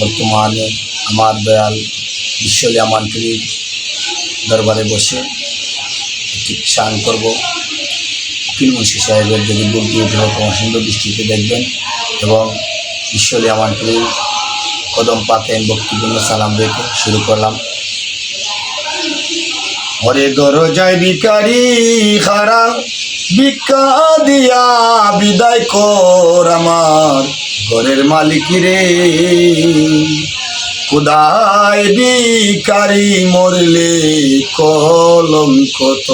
বর্তমানে আমার দয়াল বিশ্বলে আমান্ত্রিক দরবারে বসে একটি শান করব। উকিল মুন্সি সাহেবের যদি বলতে উঠে সুন্দর দৃষ্টিতে দেখবেন এবং বিশ্বলে আমান্ত্রিক কদম পাকেন ভক্তিপূর্ণ সালাম রেখে শুরু করলাম। ওরে দরজায় ভিকারি খারা, ভিক্ষা দিয়া বিদায় কর আমার। ঘরের মালিক রে। খুদায় বিকারি মরলে কলম কত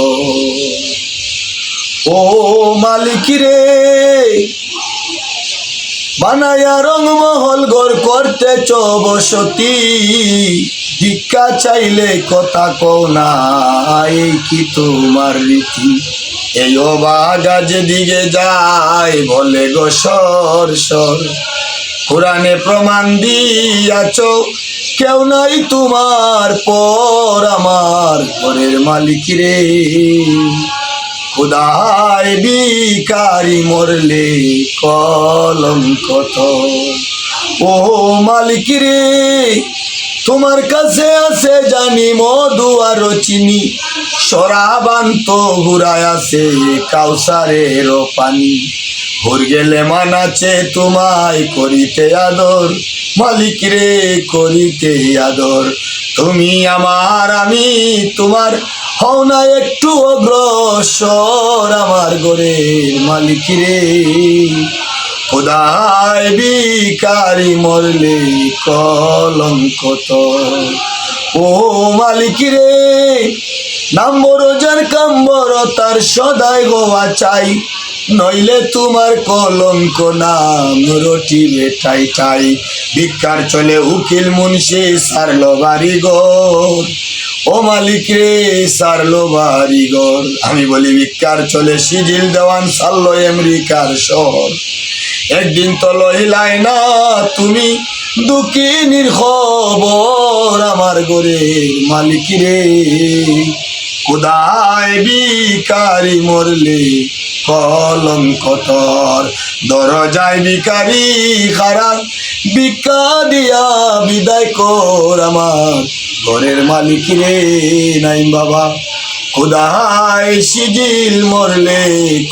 ও মালিক রে। বানায়া রংমহল ঘর করতে বসতি। ভিক্ষা চাইলে কথা কও না, এই কি তোমার রীতি? এই অবাগা যেদিকে যায়, বলে গো সর সর কোরআনে প্রমাণ দিয়াছ, কেউ নাই তোমার পর আমার, ঘরের মালিক রে। খুদায় বিকারি মরলে কলম কত? ও মালিক রে, তোমার কাছে আছে জানি মধু আর চিনি। সরাবান্ত ঘুরায় আছে কাউসারের পানি। ভোর গেলে মানাছে তোমায় করিতে আদর। মালিক রে, করিতে আদর। তুমি আমার, আমি তোমার হও না একটু অগ্রসর আমার গোরের মালিক রে। খোদায় বিকারি মরলে কলঙ্কত ও মালিক রে নাম্বর যার কাম্বর, তার সদায় গোয়া চাই। নইলে তোমার কলঙ্ক নাম রটি বেটাই টাই ভিক্ষার চলে উকিল মুন্সি সারলো বাড়ি গর ও মালিক রে সারলো বাড়ি গর আমি বলি, ভিক্ষার চলে সিজিল দেওয়ান সারলো আমেরিকার শহর। একদিন তো লইলাই না তুমি দুঃখিনীর খবর আমার গরে মালিক রে। কোদায় বিকারি মরলে কলম দরজায় বিকারি খারা বিকা দিয়া বিদায় কর আমার। ঘরের মালিক রে নাই বাবা কোদায় সিজিল মরলে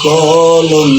কলম